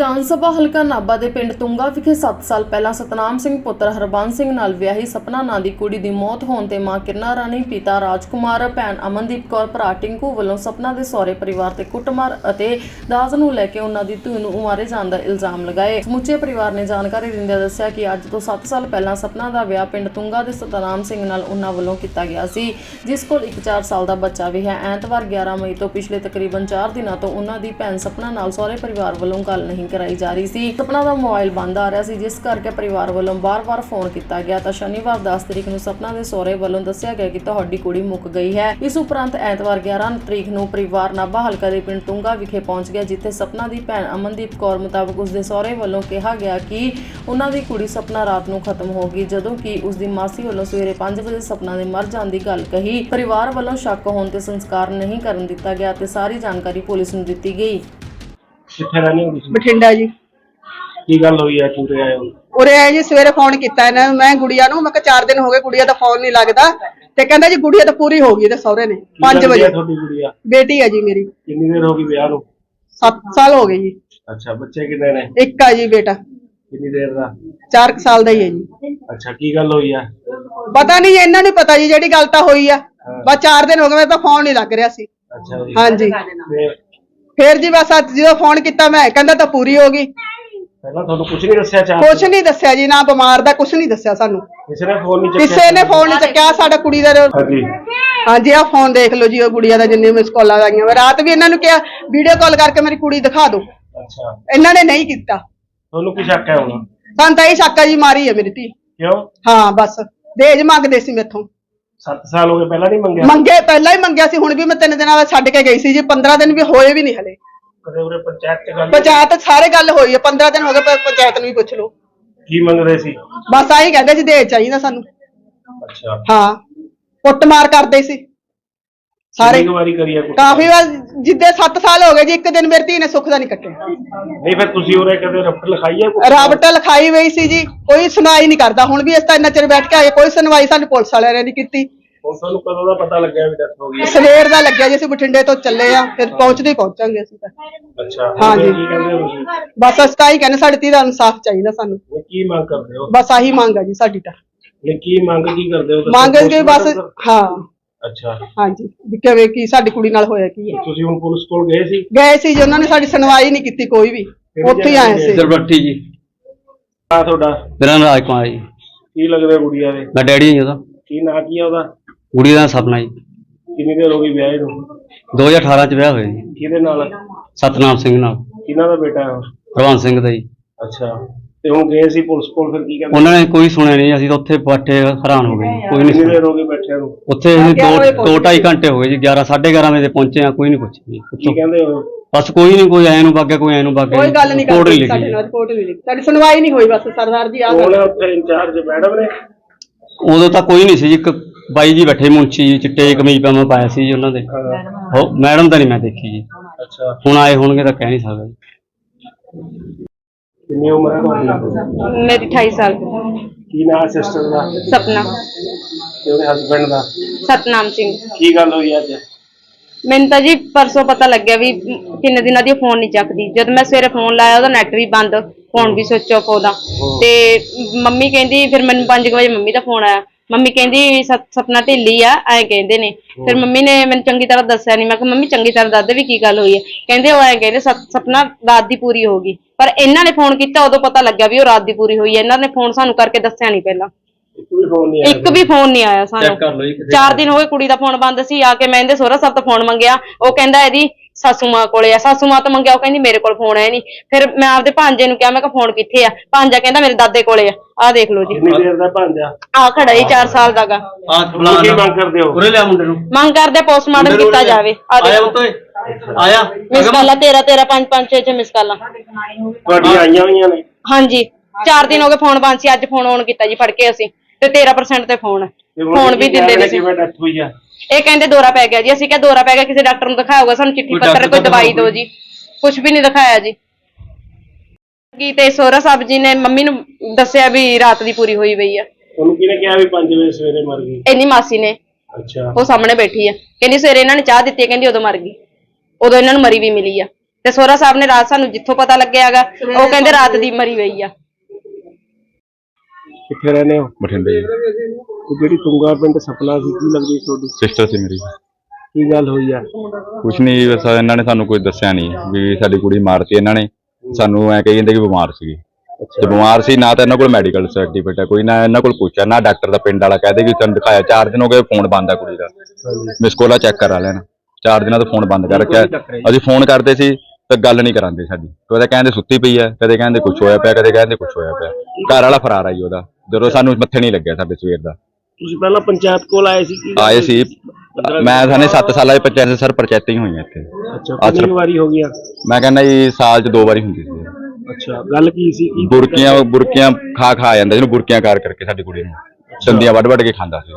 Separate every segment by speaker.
Speaker 1: ਵਿਧਾਨ ਸਭਾ ਹਲਕਾ ਨਾਭਾ ਦੇ ਪਿੰਡ ਤੁੰਗਾ ਵਿਖੇ 7 ਸਾਲ ਪਹਿਲਾਂ ਸਤਨਾਮ ਸਿੰਘ ਪੁੱਤਰ ਹਰਬੰਸ ਸਿੰਘ ਨਾਲ ਵਿਆਹੀ ਸਪਨਾ ਨਾਂ ਦੀ ਕੁੜੀ ਦੀ ਮੌਤ ਹੋਣ ਤੇ ਮਾਂ ਕਿਰਨਾ ਰਾਣੀ, ਪਿਤਾ ਰਾਜਕੁਮਾਰ, ਭੈਣ ਅਮਨਦੀਪ ਕੌਰ, ਭਰਾ ਟਿੰਕੂ ਵੱਲੋਂ ਸਪਨਾ ਦੇ ਸਹੁਰੇ ਪਰਿਵਾਰ ਤੇ ਕੁੱਟਮਾਰ ਅਤੇ ਦਾਜ ਨੂੰ ਲੈ ਕੇ ਉਹਨਾਂ ਦੀ ਧੀ ਨੂੰ ਉਮਾਰੇ ਜਾਣ ਦਾ ਇਲਜ਼ਾਮ ਲਗਾਏ। ਸਮੁੱਚੇ ਪਰਿਵਾਰ ਨੇ ਜਾਣਕਾਰੀ ਦਿੰਦਿਆਂ ਦੱਸਿਆ ਕਿ ਅੱਜ ਤੋਂ 7 ਸਾਲ ਪਹਿਲਾਂ ਸਪਨਾ ਦਾ ਵਿਆਹ ਪਿੰਡ ਤੁੰਗਾ ਦੇ ਸਤਨਾਮ ਸਿੰਘ ਨਾਲ ਉਹਨਾਂ ਵੱਲੋਂ ਕੀਤਾ ਗਿਆ ਸੀ, ਜਿਸ ਕੋਲ ਇੱਕ 4 ਸਾਲ ਦਾ ਬੱਚਾ ਵੀ ਹੈ। ਐਤਵਾਰ 11 ਮਈ ਤੋਂ ਪਿਛਲੇ ਤਕਰੀਬਨ 4 ਦਿਨਾਂ ਤੋਂ ਉਹਨਾਂ ਦੀ ਭੈਣ ਸਪਨਾ ਨਾਲ ਸਹੁਰੇ ਪਰਿਵਾਰ ਵੱਲੋਂ ਗੱਲ ਨਹੀਂ ਕਰਾਈ ਜਾ ਰਹੀ ਸੀ। ਸਪਨਾ ਦਾ ਮੋਬਾਈਲ ਬੰਦ ਆ ਰਿਹਾ ਸੀ, ਜਿਸ ਕਰਕੇ ਪਰਿਵਾਰ ਵੱਲੋਂ ਬਾਰ-ਬਾਰ ਫੋਨ ਕੀਤਾ ਗਿਆ। ਤਾਂ ਸ਼ਨੀਵਾਰ 10 ਤਰੀਕ ਨੂੰ ਸਪਨਾ ਦੇ ਸਹੁਰੇ ਵੱਲੋਂ ਦੱਸਿਆ ਗਿਆ ਕਿ ਤੁਹਾਡੀ ਕੁੜੀ ਮੁੱਕ ਗਈ ਹੈ। ਇਸ ਉਪਰੰਤ ਐਤਵਾਰ 11 ਤਰੀਕ ਨੂੰ ਪਰਿਵਾਰ ਨਾਭਾ ਹਲਕਾ ਦੇ ਪਿੰਡ ਤੁੰਗਾ ਵਿਖੇ ਪਹੁੰਚ ਗਿਆ, ਜਿੱਥੇ ਸਪਨਾ ਦੀ ਭੈਣ ਅਮਨਦੀਪ ਕੌਰ ਮੁਤਾਬਕ ਉਸ ਦੇ ਸਹੁਰੇ ਵੱਲੋਂ ਕਿਹਾ ਗਿਆ ਕਿ ਉਹਨਾਂ ਦੀ ਕੁੜੀ ਸਪਨਾ ਰਾਤ ਨੂੰ ਖਤਮ ਹੋ ਗਈ, ਜਦੋਂ ਕਿ ਉਸ ਦੀ ਮਾਸੀ ਵੱਲੋਂ ਸਵੇਰੇ 5 ਵਜੇ ਸਪਨਾ ਦੇ ਮਰ ਜਾਣ ਦੀ ਗੱਲ ਕਹੀ। ਪਰਿਵਾਰ ਵੱਲੋਂ ਸ਼ੱਕ ਹੋਣ ਤੇ ਸੰਸਕਾਰ ਨਹੀਂ ਕਰਨ ਦਿੱਤਾ ਗਿਆ ਤੇ ਸਾਰੀ ਜਾਣਕਾਰੀ ਪੁਲਿਸ ਨੂੰ ਦਿੱਤੀ ਗਈ।
Speaker 2: ਕਿੱਥੇ ਰਹਿੰਦੇ ਹੋ ਤੁਸੀਂ?
Speaker 3: ਬਠਿੰਡਾ ਜੀ।
Speaker 2: ਕੀ ਗੱਲ ਹੋਈ ਹੈ ਚੂਰੇ ਆਏ ਹੋ?
Speaker 3: ਉਰੇ ਆਏ ਜੀ ਸਵੇਰੇ ਫੋਨ ਕੀਤਾ ਇਹਨਾਂ ਨੇ। ਮੈਂ ਗੁੜੀਆ ਨੂੰ ਮੈਂ ਕਿਹਾ 4 ਦਿਨ ਹੋ ਗਏ ਗੁੜੀਆ ਦਾ ਫੋਨ ਨਹੀਂ ਲੱਗਦਾ। ਤੇ ਕਹਿੰਦਾ ਜੀ ਗੁੜੀਆ ਤਾਂ ਪੂਰੀ ਹੋ ਗਈ ਤੇ ਸਹੁਰੇ ਨੇ
Speaker 2: ਕੀ
Speaker 3: 5
Speaker 2: ਲੱਗਦੀ
Speaker 3: ਵਜੇ।
Speaker 2: ਤੁਹਾਡੀ ਗੁੜੀਆ?
Speaker 3: ਬੇਟੀ ਹੈ ਜੀ ਮੇਰੀ।
Speaker 2: ਕਿੰਨੀ ਦੇਰ ਹੋ ਗਈ ਵਿਆਹ ਨੂੰ?
Speaker 3: 7 ਸਾਲ ਹੋ ਗਏ ਜੀ।
Speaker 2: ਅੱਛਾ ਬੱਚੇ ਕਿੰਨੇ ਨੇ?
Speaker 3: ਇੱਕ ਆ ਜੀ ਬੇਟਾ।
Speaker 2: ਕਿੰਨੀ ਦੇਰ ਦਾ?
Speaker 3: 4 ਸਾਲ ਦਾ ਹੀ ਹੈ ਜੀ।
Speaker 2: ਅੱਛਾ ਕੀ ਗੱਲ ਹੋਈ ਹੈ
Speaker 3: ਪਤਾ ਨਹੀਂ ਇਹਨਾਂ ਨੂੰ ਪਤਾ ਜੀ ਜਿਹੜੀ ਗੱਲ ਤਾਂ ਹੋਈ ਆ। ਬਸ 4 ਦਿਨ ਹੋ ਗਏ ਮੇਰੇ ਤਾਂ ਫੋਨ ਨਹੀਂ ਲੱਗ ਰਿਹਾ ਸੀ।
Speaker 2: ਅੱਛਾ ਜੀ।
Speaker 3: ਹਾਂਜੀ। ਫੇਰ ਜੀ ਬਸ ਅੱਜ ਜਦੋਂ ਫੋਨ ਕੀਤਾ ਮੈਂ ਕਹਿੰਦਾ ਤਾਂ ਪੂਰੀ ਹੋ ਗਈ।
Speaker 2: ਪਹਿਲਾਂ ਤੁਹਾਨੂੰ ਕੁਝ ਨਹੀਂ ਦੱਸਿਆ ਚਾਹ
Speaker 3: ਕੁਛ ਨਹੀਂ ਦੱਸਿਆ ਜੀ ਨਾ ਬਿਮਾਰ ਦਾ ਕੁਛ ਨਹੀਂ ਦੱਸਿਆ ਸਾਨੂੰ।
Speaker 2: ਕਿਸੇ ਨੇ ਫੋਨ ਨਹੀਂ ਚੱਕਿਆ?
Speaker 3: ਕਿਸੇ ਨੇ ਫੋਨ ਨਹੀਂ ਚੱਕਿਆ ਸਾਡਾ ਕੁੜੀ ਦਾ
Speaker 2: ਹਾਂਜੀ।
Speaker 3: ਹਾਂਜੀ ਆ ਫੋਨ ਦੇਖ ਲਓ ਜੀ ਉਹ ਗੁੜੀਆ ਦਾ ਜਿੰਨੇ ਮਿਸ ਕਾਲਾਂ ਆਈਆਂ ਮੈਂ ਰਾਤ ਵੀ ਇਹਨਾਂ ਨੂੰ ਕਿਹਾ ਵੀਡੀਓ ਕਾਲ ਕਰਕੇ ਮੇਰੀ ਕੁੜੀ ਦਿਖਾ ਦਿਓ।
Speaker 2: ਅੱਛਾ।
Speaker 3: ਇਹਨਾਂ ਨੇ ਨਹੀਂ ਕੀਤਾ।
Speaker 2: ਤੁਹਾਨੂੰ ਕੀ ਸ਼ੱਕ ਹੈ ਹੁਣ?
Speaker 3: ਸਾਨੂੰ ਤਾਂ ਇਹ ਸ਼ੱਕਾ ਜੀ ਮਾਰੀ ਹੈ ਮੇਰੀ ਧੀ।
Speaker 2: ਕਿਉਂ?
Speaker 3: ਹਾਂ ਬਸ। ਦਹੇਜ ਮੰਗਦੇ ਸੀ ਮੇਥੋਂ।
Speaker 2: 7 ਸਾਲ ਹੋ ਗਏ ਪਹਿਲਾਂ ਨਹੀਂ ਮੰਗਿਆ?
Speaker 3: ਮੰਗੇ ਪਹਿਲਾਂ ਹੀ ਮੰਗਿਆ ਸੀ ਹੁਣ ਵੀ ਮੈਂ ਤਿੰਨ ਦਿਨਾਂ ਬਾਅਦ ਛੱਡ ਕੇ ਗਈ ਸੀ ਜੀ 15 ਦਿਨ ਵੀ ਹੋਏ ਵੀ ਨਹੀਂ ਹਲੇ।
Speaker 2: ਕਦੇ ਉਰੇ ਪੰਚਾਇਤ ਚ ਗੱਲ
Speaker 3: ਪੰਚਾਇਤ ਸਾਰੇ ਗੱਲ ਹੋਈ ਹੈ 15 ਦਿਨ ਹੋ ਗਏ ਪਰ ਪੰਚਾਇਤ ਨੂੰ ਵੀ ਪੁੱਛ ਲਓ।
Speaker 2: ਕੀ ਮੰਗਦੇ ਸੀ?
Speaker 3: ਬਸ ਆਹੀ ਕਹਿੰਦੇ ਸੀ ਦਹੇਜ ਚਾਹੀਦਾ ਸਾਨੂੰ।
Speaker 2: ਅੱਛਾ।
Speaker 3: ਹਾਂ ਕੁੱਟਮਾਰ ਕਰਦੇ ਸੀ। ਸਾਰੇ
Speaker 2: ਕਿੰਨੀ ਕੁ ਵਾਰੀ ਕਰੀ ਹੈ ਕੁੱਟ?
Speaker 3: ਕਾਫੀ ਵਾਰ ਜਿੱਦੇ 7 ਸਾਲ ਹੋ ਗਏ ਜੀ ਇੱਕ ਦਿਨ ਮੇਰੀ ਧੀ ਨੇ ਸੁੱਖ ਦਾ ਨਹੀਂ ਕੱਟਿਆ
Speaker 2: ਨਹੀਂ ਫਿਰ ਤੁਸੀਂ ਉਰੇ ਕਦੇ ਰਫਟ ਲਿਖਾਈ ਹੈ ਕੋਈ?
Speaker 3: ਰਾਬਟ ਲਿਖਾਈ ਹੋਈ ਸੀ ਜੀ ਕੋਈ ਸੁਣਾਈ ਨਹੀਂ ਕਰਦਾ ਹੁਣ ਵੀ ਇਸ ਤਾਂ ਇੰਨਾ ਚਿਰ ਬੈਠ ਕੇ ਆਏ ਕੋਈ ਸੁਣਵਾਈ ਸਾਨੂੰ ਪੁਲਿਸ ਵਾਲਿਆਂ ਨੇ ਨਹੀਂ ਕੀਤੀ
Speaker 2: ਹੁਣ ਤੁਹਾਨੂੰ ਕਦੋਂ ਦਾ ਪਤਾ ਲੱਗਿਆ ਵੀ ਡੈਥ ਹੋ ਗਈ ਹੈ?
Speaker 3: ਸਵੇਰ ਦਾ ਲੱਗਿਆ ਜੀ ਅਸੀਂ ਬਠਿੰਡੇ ਤੋਂ ਚੱਲੇ ਆ ਫਿਰ ਪਹੁੰਚਦੇ ਹੀ ਪਹੁੰਚਾਂਗੇ ਅਸੀਂ ਤਾਂ
Speaker 2: ਅੱਛਾ ਹੁਣ
Speaker 3: ਹਾਂਜੀ।
Speaker 2: ਫਿਰ ਕੀ ਕਹਿੰਦੇ ਹੋ ਤੁਸੀਂ
Speaker 3: ਬਸ ਅਸੀਂ ਤਾਂ ਹੀ ਕਹਿੰਦੇ ਸਾਡੀ ਧੀ ਦਾ ਇਨਸਾਫ ਚਾਹੀਦਾ ਸਾਨੂੰ
Speaker 2: ਕੀ ਮੰਗ ਕਰਦੇ ਹੋ
Speaker 3: ਬਸ ਆਹੀ ਮੰਗ ਆ ਜੀ ਸਾਡੀ ਤਾਂ
Speaker 2: ਇਹ ਕੀ ਮੰਗ ਕੀ ਕਰਦੇ ਹੋ ਦੱਸੋ?
Speaker 3: ਮੰਗ ਕਿ ਬਸ ਹਾਂ
Speaker 2: ਅੱਛਾ।
Speaker 3: ਹਾਂਜੀ। ਵੀ ਕਿਵੇਂ ਕੀ ਸਾਡੀ ਕੁੜੀ ਨਾਲ ਹੋਇਆ ਕੀ ਹੈ।
Speaker 2: ਤੁਸੀਂ ਹੁਣ ਪੁਲਿਸ ਕੋਲ ਗਏ ਸੀ?
Speaker 3: ਗਏ ਸੀ ਜੀ ਉਹਨਾਂ ਨੇ ਸਾਡੀ ਸੁਣਵਾਈ ਨਹੀਂ ਕੀਤੀ ਕੋਈ ਵੀ। ਉੱਥੇ ਹੀ ਆਏ ਸੀ।
Speaker 4: ਦਰਬੱਟੀ ਜੀ।
Speaker 2: ਆ ਤੁਹਾਡਾ?
Speaker 4: ਮੇਰਾ ਨਾਮ ਰਾਜ ਕੁਮਾਰ ਜੀ।
Speaker 2: ਕੀ ਲੱਗਦਾ ਗੁੜੀਆ ਦੇ?
Speaker 4: ਮੈਂ ਡੈਡੀ ਹਾਂ ਜੀ ਉਹਦਾ।
Speaker 2: ਕੀ ਨਾਂ ਕੀ ਆ ਉਹਦਾ?
Speaker 4: ਕੁੜੀ ਦਾ ਸੁਪਨਾ ਜੀ।
Speaker 2: ਕਿੰਨੀ ਦੇਰ ਹੋ ਗਈ ਵਿਆਹ ਨੂੰ?
Speaker 4: 2018 ਚ ਵਿਆਹ ਹੋਇਆ ਜੀ।
Speaker 2: ਕਿਹਦੇ ਨਾਲ?
Speaker 4: ਸਤਨਾਮ ਸਿੰਘ ਨਾਲ।
Speaker 2: ਕਿਹਨਾਂ ਦਾ ਬੇਟਾ ਹੈ ਉਹ?
Speaker 4: ਪ੍ਰਵਾਨ ਸਿੰਘ ਦਾ ਜੀ।
Speaker 2: ਅੱਛਾ। ਤੇ ਹੁਣ ਗਏ ਸੀ ਪੁਲਿਸ ਕੋਲ ਫਿਰ ਕੀ ਕਹਿੰਦੇ?
Speaker 4: ਉਹਨਾਂ ਨੇ ਕੋਈ ਸੁਣਿਆ ਨਹੀਂ ਅਸੀਂ ਤਾਂ ਉੱਥੇ ਬੈਠੇ ਹੈਰਾਨ ਹੋ ਗਏ। ਕੋਈ ਨਹੀਂ
Speaker 2: ਕਿੰਨੀ
Speaker 4: ਸੁਣਿਆ।
Speaker 2: ਦੇਰ ਹੋ ਗਈ ਬੈਠਿਆਂ ਨੂੰ
Speaker 4: ਉੱਥੇ ਅਸੀਂ
Speaker 3: ਗਿਆਰਾਂ ਵਜੇ
Speaker 4: ਦੋ ਦੋ ਢਾਈ ਘੰਟੇ ਹੋ ਗਏ ਜੀ 11 11:30 ਵਜੇ ਪਹੁੰਚੇ ਆ ਕੋਈ ਨਹੀਂ ਪੁੱਛਿਆ। ਜੀ
Speaker 2: ਕੀ
Speaker 4: ਉੱਥੋਂ।
Speaker 2: ਕਹਿੰਦੇ ਹੋ?
Speaker 4: ਬਸ ਕੋਈ ਨਹੀਂ ਕੋਈ ਐ ਨੂੰ ਵਗ ਗਿਆ ਕੋਈ ਐ ਨੂੰ ਵਗ ਗਿਆ
Speaker 3: ਕੋਈ ਗੱਲ ਨਹੀਂ
Speaker 4: ਕੋਡ
Speaker 3: ਕਰਦੀ ਸਾਡੇ। ਨਾਲ ਰਿਪੋਰਟ ਨਹੀਂ ਲਿਖੀ। ਸਾਡੀ ਸੁਣਵਾਈ ਨਹੀਂ ਹੋਈ ਬਸ ਸਰਦਾਰ ਜੀ ਆ
Speaker 2: ਹੁਣ ਉੱਥੇ ਇੰਚਾਰਜ ਮੈਡਮ ਨੇ।
Speaker 4: ਉਦੋਂ ਤਾਂ ਕੋਈ ਨਹੀਂ ਸੀ ਜੀ ਇੱਕ ਬਾਈ ਜੀ ਬੈਠੇ ਮੁੰਚੀ ਜੀ ਚਿੱਟੇ ਕਮੀਜ਼ ਪਾਵਾਂ ਪਾਇਆ ਸੀ ਜੀ ਉਹਨਾਂ ਦੇ।
Speaker 2: ਹਾਂ,
Speaker 4: ਮੈਡਮ ਤਾਂ ਨਹੀਂ ਮੈਂ ਦੇਖੀ ਜੀ।
Speaker 2: ਅੱਛਾ।
Speaker 4: ਹੁਣ ਆਏ ਹੋਣਗੇ ਤਾਂ ਕਹਿ ਨਹੀਂ ਸਕਦਾ ਜੀ।
Speaker 2: ਕਿੰਨੀ ਉਮਰ ਹੈ ਤੁਹਾਡੀ?
Speaker 5: ਮੇਰੀ 28 ਸਾਲ।
Speaker 2: ਕੀ ਨਾਂ ਸਿਸਟਰ ਦਾ?
Speaker 5: ਸਪਨਾ।
Speaker 2: ਤੇ ਉਹਦੇ ਹਸਬੰਡ ਦਾ?
Speaker 5: ਸਤਨਾਮ ਸਿੰਘ।
Speaker 2: ਕੀ ਗੱਲ ਹੋਈ ਅੱਜ?
Speaker 5: ਮੈਨੂੰ ਤਾਂ ਜੀ ਪਰਸੋਂ ਪਤਾ ਲੱਗਿਆ ਵੀ ਕਿੰਨੇ ਦਿਨਾਂ ਦੀ ਫੋਨ ਨਹੀਂ ਚੱਕਦੀ। ਜਦ ਮੈਂ ਸਵੇਰੇ ਫੋਨ ਲਾਇਆ ਉਹਦਾ ਨੈਟ ਵੀ ਬੰਦ ਫੋਨ ਵੀ ਸੁੱਚ ਆਫ ਉਹਦਾ। ਤੇ ਮੰਮੀ ਕਹਿੰਦੀ ਫਿਰ ਮੈਨੂੰ 5 ਵਜੇ ਮੰਮੀ ਦਾ ਫੋਨ ਆਇਆ। ਮੰਮੀ ਕਹਿੰਦੀ ਸਪਨਾ ਢਿੱਲੀ ਆ ਐਂ ਕਹਿੰਦੇ ਨੇ। ਫਿਰ ਮੰਮੀ ਨੇ ਮੈਨੂੰ ਚੰਗੀ ਤਰ੍ਹਾਂ ਦੱਸਿਆ ਨਹੀਂ ਮੈਂ ਕਿਹਾ ਮੰਮੀ ਚੰਗੀ ਤਰ੍ਹਾਂ ਦੱਸ ਦੇ ਵੀ ਕੀ ਗੱਲ ਹੋਈ ਹੈ ਕਹਿੰਦੇ ਉਹ ਐਂ ਕਹਿੰਦੇ ਸਪ- ਸਪਨਾ ਰਾਤ ਦੀ ਪੂਰੀ ਹੋ ਗਈ। ਪਰ ਇਹਨਾਂ ਨੇ ਫੋਨ ਕੀਤਾ ਉਦੋਂ ਪਤਾ ਲੱਗਿਆ ਵੀ ਉਹ ਰਾਤ ਦੀ ਪੂਰੀ ਹੋਈ ਹੈ ਇਹਨਾਂ ਨੇ ਫੋਨ ਸਾਨੂੰ ਕਰਕੇ ਦੱਸਿਆ ਨਹੀਂ ਪਹਿਲਾਂ।
Speaker 2: ਇੱਕ ਵੀ ਫੋਨ ਨਹੀਂ ਆਇਆ
Speaker 5: ਇੱਕ ਵੀ ਫੋਨ ਨਹੀਂ ਆਇਆ
Speaker 4: ਚੈੱਕ ਕਰ
Speaker 5: ਸਾਨੂੰ
Speaker 4: ਲਓ ਜੀ ਕਿਤੇ।
Speaker 5: ਚਾਰ ਦਿਨ ਹੋ ਗਏ ਕੁੜੀ ਦਾ ਫੋਨ ਬੰਦ ਸੀ। ਆ ਕੇ ਮੈਂ ਇਹਦੇ ਸਹੁਰਾ ਸਾਹਿਬ ਤੋਂ ਫੋਨ ਮੰਗਿਆ। ਉਹ ਕਹਿੰਦਾ ਇਹਦੀ ਸਾਸੂ ਮਾਂ ਕੋਲੇ ਆ ਸਾਸੂ ਮਾਂ ਤੋਂ ਮੰਗਿਆ ਉਹ ਕਹਿੰਦੀ ਮੇਰੇ ਕੋਲ ਫੋਨ ਹੈ ਨਹੀਂ। ਫਿਰ ਮੈਂ ਆਪਦੇ ਭਾਂਜੇ ਨੂੰ ਕਿਹਾ ਮੈਂ ਕਿਹਾ ਫੋਨ ਕਿੱਥੇ ਆ? ਭਾਂਜਾ ਕਹਿੰਦਾ ਮੇਰੇ ਦਾਦੇ ਕੋਲੇ ਆ। ਆਹ ਦੇਖ ਲਓ ਜੀ।
Speaker 2: ਕਿੰਨੀ ਦੇਰ ਦਾ ਭਾਂਜਾ
Speaker 5: ਆ ਖੜਾ ਹੀ 4 ਸਾਲ ਦਾਗਾ
Speaker 4: ਆ
Speaker 2: ਤੁਸੀਂ ਕੀ ਮੰਗ ਕਰਦੇ ਹੋ?
Speaker 4: ਉਰੇ ਲਿਆ ਮੁੰਡੇ ਨੂੰ।
Speaker 5: ਮੰਗ ਕਰਦੇ ਪੋਸਟਮਾਰਟਮ ਕੀਤਾ ਜਾਵੇ। ਆ
Speaker 4: ਆਇਆ
Speaker 5: ਦੇਖੋ
Speaker 4: ਉੱਤੇ ਆਇਆ।
Speaker 5: ਮਿਸ ਕਾਲਾ 13 13 5 5 6 6 ਮਿਸ ਕਾਲਾ
Speaker 2: ਤੁਹਾਡੀਆਂ ਆਈਆਂ ਹੋਈਆਂ ਨੇ?
Speaker 5: ਹਾਂਜੀ। 4 ਦਿਨ ਹੋ ਗਏ ਫੋਨ ਬੰਦ ਸੀ ਅੱਜ ਫੋਨ ਆਨ ਕੀਤਾ ਜੀ ਫੜ ਕੇ ਅਸੀਂ। ਤੇ 13% ਤੇ ਫੋਨ
Speaker 2: ਹੁਣ
Speaker 5: ਫੋਨ ਵੀ ਦਿੰਦੇ ਨੇ ਸੀ।
Speaker 2: ਕਿਵੇਂ ਡੈਥ ਹੋਈ ਆ?
Speaker 5: ਇਹ ਕਹਿੰਦੇ ਦੌਰਾ ਪੈ ਗਿਆ ਜੀ ਅਸੀਂ ਕਿਹਾ ਦੌਰਾ ਪੈ ਗਿਆ ਕਿਸੇ ਡਾਕਟਰ ਨੂੰ ਦਿਖਾਇਆ ਹੋਊਗਾ ਸਾਨੂੰ ਚਿੱਠੀ
Speaker 4: ਕੋਈ
Speaker 5: ਪੱਤਰ
Speaker 4: ਡਾਕਟਰ
Speaker 5: ਕੋਈ
Speaker 4: ਤਾਂ
Speaker 5: ਦਵਾਈ ਦਿਓ ਜੀ। ਕੁਝ ਵੀ ਨਹੀਂ ਦਿਖਾਇਆ ਜੀ। ਕੀ ਤੇ ਸੋਹਰਾ ਸਾਹਿਬ ਜੀ ਨੇ ਮੰਮੀ ਨੂੰ ਦੱਸਿਆ ਵੀ ਰਾਤ ਦੀ ਪੂਰੀ ਹੋਈ ਪਈ ਆ।
Speaker 2: ਤੁਹਾਨੂੰ ਕਿਹਨੇ ਕਿਹਾ ਵੀ 5 ਵਜੇ ਸਵੇਰੇ ਮਰ ਗਈ?
Speaker 5: ਇੰਨੀ ਮਾਸੀ ਨੇ।
Speaker 2: ਅੱਛਾ।
Speaker 5: ਉਹ ਸਾਹਮਣੇ ਬੈਠੀ ਆ। ਕਹਿੰਦੀ ਸਵੇਰੇ ਇਹਨਾਂ ਨੇ ਚਾਹ ਦਿੱਤੀ ਆ, ਕਹਿੰਦੀ ਉਦੋਂ ਮਰ ਗਈ। ਉਦੋਂ ਇਹਨਾਂ ਨੂੰ ਮਰੀ ਵੀ ਮਿਲੀ ਆ। ਤੇ ਸੋਹਰਾ ਸਾਹਿਬ ਨੇ ਰਾਤ ਸਾਨੂੰ ਜਿੱਥੋਂ ਪਤਾ ਲੱਗਿਆਗਾ ਉਹ ਕਹਿੰਦੇ ਰਾਤ ਦੀ ਮਰੀ ਹੋਈ ਆ।
Speaker 2: ਕਿੱਥੇ ਰਹਿੰਦੇ ਹੋ?
Speaker 6: ਬਠਿੰਡੇ।
Speaker 2: ਤੇ ਜਿਹੜੀ ਤੁੰਗਾ ਪਿੰਡ ਸਪਨਾ ਸੀ ਕੀ ਲੱਗਦੀ ਸੀ ਤੁਹਾਡੀ?
Speaker 6: ਸਿਸਟਰ ਸੀ ਮੇਰੀ।
Speaker 2: ਕੀ ਗੱਲ ਹੋਈ ਆ?
Speaker 6: ਕੁਛ ਨਹੀਂ ਬਸ ਇਹਨਾਂ ਨੇ ਸਾਨੂੰ ਕੁਝ ਦੱਸਿਆ ਨਹੀਂ। ਵੀ ਸਾਡੀ ਕੁੜੀ ਮਾਰਤੀ ਇਹਨਾਂ ਨੇ। ਸਾਨੂੰ ਐ ਕਹੀ ਜਾਂਦੇ ਕਿ ਬਿਮਾਰ ਸੀਗੀ। ਤੇ ਬਿਮਾਰ ਸੀ ਨਾ ਤਾਂ ਇਹਨਾਂ ਕੋਲ ਮੈਡੀਕਲ ਸਰਟੀਫਿਕੇਟ ਹੈ ਕੋਈ ਨਾ ਇਹਨਾਂ ਕੋਲ ਪੁੱਛਿਆ। ਨਾ ਡਾਕਟਰ ਦਾ ਪਿੰਡ ਵਾਲਾ ਕਹਦੇ ਕਿ ਤੁਹਾਨੂੰ ਦਿਖਾਇਆ। ਚਾਰ ਦਿਨ ਹੋ ਗਏ ਫੋਨ ਬੰਦ ਆ ਕੁੜੀ ਦਾ। ਮਿਸ ਕੋਲਾ ਚੈੱਕ ਕਰਾ ਲੈਣਾ ਚਾਰ ਦਿਨਾਂ ਤੋਂ ਫੋਨ ਬੰਦ ਕਰ ਰੱਖਿਆ। ਅਸੀਂ ਫੋਨ ਕਰਦੇ ਸੀ ਤਾਂ ਗੱਲ ਨਹੀਂ ਕਰਾਂਦੇ ਸਾਡੀ। ਕਦੇ ਕਹਿੰਦੇ ਸੁੱਤੀ ਪਈ ਹੈ ਕਦੇ ਕਹਿੰਦੇ ਕੁਝ ਹੋਇਆ ਪਿਆ ਕਦੇ ਕਹਿੰਦੇ ਕੁਝ ਹੋਇਆ ਪਿਆ। ਘਰ ਵਾਲਾ ਫਰਾਰ ਆਈ ਉਹਦਾ। ਜਦੋਂ ਸਾਨੂੰ ਮੱਥੇ ਨਹੀਂ ਲੱਗਿਆ ਸਾਡੇ ਸਵੇਰ ਦਾ।
Speaker 2: ਤੁਸੀਂ ਪਹਿਲਾਂ ਪੰਚਾਇਤ ਕੋਲ ਆਏ ਸੀ ਕੀ
Speaker 6: ਆਏ? ਸੀ। ਮੈਂ ਸਾਨੇ 7 ਸਾਲਾਂ ਦੇ ਪੰਚਾਇਤ ਸਰ ਪੰਚਾਇਤਾਂ ਹੀ ਹੋਈਆਂ ਇੱਥੇ।
Speaker 2: ਅੱਛਾ। ਕਿੰਨੀ ਵਾਰੀ ਹੋ ਗਿਆ
Speaker 6: ਮੈਂ ਕਹਿੰਦਾ ਜੀ ਸਾਲ 'ਚ ਦੋ ਵਾਰੀ ਹੁੰਦੀ ਸੀ।
Speaker 2: ਅੱਛਾ ਗੱਲ ਕੀ ਸੀ? ਕੀ
Speaker 6: ਬੁਰਕੀਆਂ ਬੁਰਕੀਆਂ ਖਾ ਖਾ ਜਾਂਦਾ ਜਿਹਨੂੰ ਬੁਰਕੀਆਂ ਕਾਰ ਕਰਕੇ ਸਾਡੀ ਕੁੜੀ ਨੂੰ। ਦੰਦੀਆਂ ਵੱਢ ਵੱਢ ਕੇ ਖਾਂਦਾ ਸੀ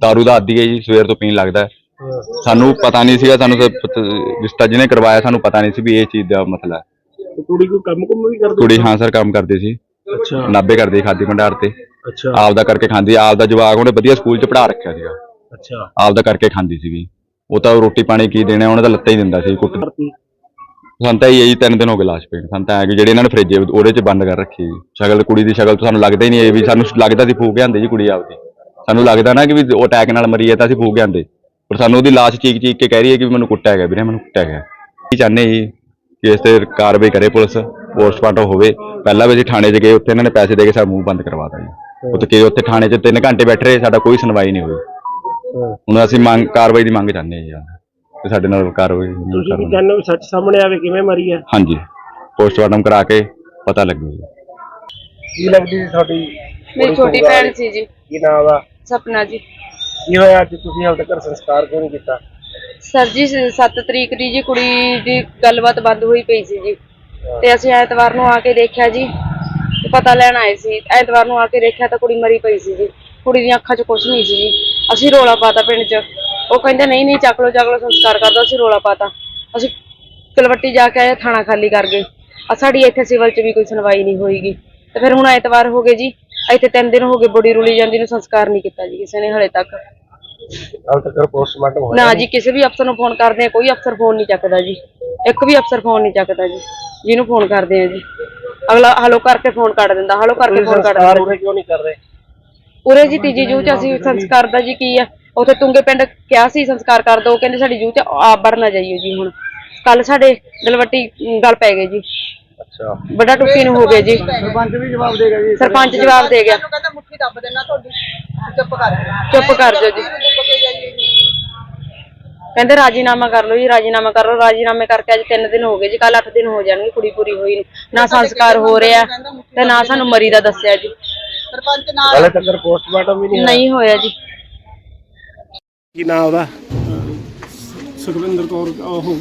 Speaker 6: ਦਾਰੂ ਦਾ ਆਦੀ ਹੈ ਜੀ ਸਵੇਰ ਤੋਂ ਪੀਣ ਲੱਗਦਾ ਹੈ।
Speaker 2: ਹਾਂ।
Speaker 6: ਸਾਨੂੰ ਪਤਾ ਨਹੀਂ ਸੀਗਾ ਸਾਨੂੰ ਤਾਂ ਪਤ- ਰਿਸ਼ਤਾ ਜਿਹਨੇ ਕਰਵਾਇਆ ਸਾਨੂੰ ਪਤਾ ਨਹੀਂ ਸੀ ਵੀ ਇਹ ਚੀਜ਼ ਦਾ ਮਸਲਾ ਹੈ।
Speaker 2: ਤੇ ਕੁੜੀ ਕੋਈ ਕੰਮ ਕੁਮ ਵੀ ਕਰਦੀ
Speaker 6: ਕੁੜੀ ਹਾਂ ਸਰ ਕੰਮ ਕਰਦੀ ਸੀ।
Speaker 2: ਅੱਛਾ।
Speaker 6: ਨਾਭੇ ਕਰਦੀ ਖਾਦੀ ਭੰਡਾਰ ਤੇ।
Speaker 2: ਅੱਛਾ।
Speaker 6: ਆਪਦਾ ਕਰਕੇ ਖਾਂਦੀ ਆਪਦਾ ਜਵਾਕ ਉਹਨੇ ਵਧੀਆ ਸਕੂਲ 'ਚ ਪੜ੍ਹਾ ਰੱਖਿਆ ਸੀਗਾ।
Speaker 2: ਅੱਛਾ।
Speaker 6: ਆਪਦਾ ਕਰਕੇ ਖਾਂਦੀ ਸੀਗੀ। ਉਹ ਤਾਂ ਰੋਟੀ ਪਾਣੀ ਕੀ ਦੇਣਾ ਉਹਨੇ ਤਾਂ ਲੱਤਾਂ ਹੀ ਦਿੰਦਾ ਸੀ ਕੁੱਟ। ਸਾਨੂੰ ਤਾਂ ਇਹੀ ਤਿੰਨ ਦਿਨ ਹੋ ਗਏ ਲਾਸ਼ ਪੇਣ ਸਾਨੂੰ ਤਾਂ ਐ ਕਿ ਜਿਹੜੇ ਇਹਨਾਂ ਨੇ ਫ੍ਰਿਜ ਉਹਦੇ 'ਚ ਬੰਦ ਕਰ ਰੱਖੀ। ਸ਼ਕਲ ਕੁੜੀ ਦੀ ਸ਼ਕਲ ਤੋਂ ਸਾਨੂੰ ਲੱਗਦਾ ਹੀ ਨਹੀਂ ਇਹ ਵੀ ਸਾਨੂੰ ਲੱਗਦਾ ਸੀ ਫੂਕ ਆਂਦੇ ਜੀ ਕੁੜੀ ਆਪਦੀ। ਸਾਨੂੰ ਲੱਗਦਾ ਨਾ ਕਿ ਵੀ ਉਹ ਅਟੈਕ ਨਾਲ ਮਰੀ ਹੈ ਤਾਂ ਅਸੀਂ ਫੂਕ ਆਂਦੇ ਪਰ ਸਾਨੂੰ ਉਹਦੀ ਲਾਸ਼ ਚੀਕ ਚੀਕ ਕੇ ਕਹਿ ਰਹੀ ਹੈ ਕਿ ਵੀ ਮੈਨੂੰ ਕੁੱਟਿਆ ਗਿਆ ਵੀਰੇ ਮੈਨੂੰ ਕੁੱਟਿਆ ਗਿਆ। ਕੀ ਚਾਹੁੰਦੇ ਜੀ? ਕਿ ਇਸ ਤੇ ਕਾਰਵਾਈ ਕਰੇ ਪੁਲਿਸ ਪੋਸਟਮਾਰਟਮ ਹੋਵੇ। ਪਹਿਲਾਂ ਵੀ ਅਸੀਂ ਥਾਣੇ 'ਚ ਗਏ ਉੱਥੇ ਇਹਨਾਂ ਨੇ ਪੈਸੇ ਦੇ ਕੇ ਸਾਡਾ ਮੂੰਹ ਬੰਦ ਕਰਵਾਤਾ ਜੀ। ਉੱਥੇ ਕਿ ਉੱਥੇ ਥਾਣੇ 'ਚ 3 ਘੰਟੇ ਬੈਠੇ ਰਹੇ ਸਾਡਾ ਕੋਈ ਸੁਣਵਾਈ ਨਹੀਂ ਹੋਈ। ਹੁਣ ਅਸੀਂ ਮੰਗ ਕਾਰਵਾਈ ਦੀ ਮੰਗ ਚਾਹੁੰਦੇ ਹਾਂ ਜੀ ਤੇ ਸਾਡੇ ਨਾਲ ਕਾਰਵਾਈ
Speaker 2: ਤੁਸੀਂ ਕੀ। ਕਹਿੰਦੇ ਹੋ ਸੱਚ ਸਾਹਮਣੇ ਆਵੇ ਕਿਵੇਂ ਮਰੀ ਆ?
Speaker 6: ਹਾਂਜੀ। ਪੋਸਟਮਾਰਟਮ ਕਰਾ ਕੇ ਪਤਾ ਲੱਗੂਗਾ
Speaker 2: ਕੀ ਲੱਗਦੀ ਸੀ ਤੁਹਾਡੀ
Speaker 5: ਮੇਰੀ ਛੋਟੀ ਭੈਣ ਸੀ ਜੀ।
Speaker 2: ਕੀ ਨਾਮ ਦਾ
Speaker 5: ਸਪਨਾ ਜੀ।
Speaker 2: ਕੀ ਹੋਇਆ ਅੱਜ ਤੁਸੀਂ ਹਾਲ ਤੱਕ ਸੰਸਕਾਰ ਕਿਉਂ ਨਹੀਂ ਕੀਤਾ?
Speaker 5: ਸਰ ਜੀ 7 ਤਰੀਕ ਦੀ ਜੀ ਕੁੜੀ ਦੀ ਗੱਲਬਾਤ ਬੰਦ ਹੋਈ ਪਈ ਸੀ ਜੀ। ਤੇ ਅਸੀਂ ਐਤਵਾਰ ਨੂੰ ਆ ਕੇ ਦੇਖਿਆ ਜੀ। ਤੇ ਪਤਾ ਲੈਣ ਆਏ ਸੀ ਐਤਵਾਰ ਨੂੰ ਆ ਕੇ ਦੇਖਿਆ ਤਾਂ ਕੁੜੀ ਮਰੀ ਪਈ ਸੀ ਜੀ ਕੁੜੀ ਦੀਆਂ ਅੱਖਾਂ 'ਚ ਕੁਝ ਨਹੀਂ ਸੀ ਜੀ ਅਸੀਂ ਰੋਲਾ ਪਾਤਾ ਪਿੰਡ 'ਚ। ਉਹ ਕਹਿੰਦੇ ਨਹੀਂ ਨਹੀਂ ਚੱਕ ਲੋ ਚੱਕ ਲੋ ਸੰਸਕਾਰ ਕਰ ਦੋ ਅਸੀਂ ਰੋਲਾ ਪਾਤਾ। ਅਸੀਂ ਕਲਵੱਟੀ ਜਾ ਕੇ ਆਏ ਥਾਣਾ ਖਾਲੀ ਕਰ ਗਏ। ਆ ਸਾਡੀ ਇੱਥੇ ਸਿਵਲ 'ਚ ਵੀ ਕੋਈ ਸੁਣਵਾਈ ਨਹੀਂ ਹੋਈਗੀ। ਤੇ ਫਿਰ ਹੁਣ ਐਤਵਾਰ ਹੋ ਗਏ ਜੀ। ਇੱਥੇ ਤਿੰਨ ਦਿਨ ਹੋ ਗਏ ਬੋਡੀ ਰੁਲੀ ਜਾਂਦੀ ਨੂੰ ਸੰਸਕਾਰ ਨਹੀਂ ਕੀਤਾ ਜੀ ਕਿਸੇ ਨੇ ਹਲੇ ਤੱਕ।
Speaker 2: ਹਾਲ ਤੱਕ ਪੋਸਟਮਾਰਟਮ ਹੋਇਆ
Speaker 5: ਨਾ ਜੀ ਕਿਸੇ ਵੀ ਅਫਸਰ ਨੂੰ ਫੋਨ ਕਰਦੇ ਆ ਕੋਈ ਅਫਸਰ ਫੋਨ ਨਹੀਂ ਚੱਕਦਾ ਜੀ। ਇੱਕ ਵੀ ਅਫਸਰ ਫੋਨ ਨਹੀਂ ਚੱਕਦਾ ਜੀ। ਜਿਹਨੂੰ ਫੋਨ ਕਰਦੇ ਆ ਜੀ। ਅਗਲਾ ਹਲੋ ਕਰਕੇ ਫੋਨ ਕੱਟ ਦਿੰਦਾ ਹਲੋ ਕਰਕੇ ਫੋਨ ਕੱਟ ਦਿੰਦਾ।
Speaker 2: ਉਰੇ ਕਿਉਂ ਨਹੀਂ ਕਰ ਰਹੇ?
Speaker 5: ਉਰੇ ਜੀ ਤੀਜੀ ਚ ਅਸੀਂ ਸੰਸਕਾਰ ਦਾ ਜੀ ਕੀ ਆ? ਉੱਥੇ ਤੁੰਗੇ ਪਿੰਡ ਕਿਹਾ ਸੀ ਸੰਸਕਾਰ ਕਰ ਦੋ ਕਹਿੰਦੇ ਸਾਡੀ ਜੂਹ ਚ ਆਪ ਵੜ ਨਾ ਜਾਈਓ ਜੀ ਹੁਣ। ਕੱਲ ਸਾਡੇ ਦਲਵੱਟੀ ਗੱਲ ਪੈ ਗਏ ਜੀ।
Speaker 2: ਅੱਛਾ।
Speaker 5: ਵੱਡਾ ਟੁੱਟੀ ਨੂੰ ਹੋ ਗਏ ਜੀ।
Speaker 2: ਸਰਪੰਚ ਵੀ ਜਵਾਬ ਦੇਗਾ ਜੀ।
Speaker 5: ਸਰਪੰਚ ਜਵਾਬ ਦੇ ਗਿਆ।
Speaker 3: ਕਹਿੰਦਾ ਮੁੱਠੀ ਦੱਬ ਦੇਣਾ ਤੁਹਾਡੀ। ਚੁੱਪ ਕਰ।
Speaker 5: ਚੁੱਪ ਕਰ ਜਾਓ ਜੀ
Speaker 3: ਜੀ।
Speaker 5: ਕਹਿੰਦੇ ਰਾਜੀਨਾਮਾ ਕਰ ਲਓ ਜੀ ਰਾਜੀਨਾਮਾ ਕਰ ਲਓ। ਰਾਜੀਨਾਮੇ ਕਰਕੇ ਅੱਜ 3 ਦਿਨ ਹੋ ਗਏ ਜੀ ਕੱਲ 8 ਦਿਨ ਹੋ ਜਾਣਗੇ ਕੁੜੀ ਪੂਰੀ ਹੋਈ ਨੂੰ। ਨਾ ਸੰਸਕਾਰ ਹੋ ਰਿਹਾ ਤੇ ਨਾ ਸਾਨੂੰ ਮਰੀ ਦਾ ਦੱਸਿਆ ਜੀ।
Speaker 3: ਸਰਪੰਚ ਨਾਲ
Speaker 2: ਹਾਲੇ ਤੱਕ ਪੋਸਟਮਾਰਟਮ ਵੀ ਨਹੀਂ ਹੋਇਆ।
Speaker 5: ਨਹੀਂ ਹੋਇਆ ਜੀ।
Speaker 2: ਕੀ ਨਾਮ ਉਹਦਾ?
Speaker 7: ਸੁਖਵਿੰਦਰ ਕੌਰ ਉਹ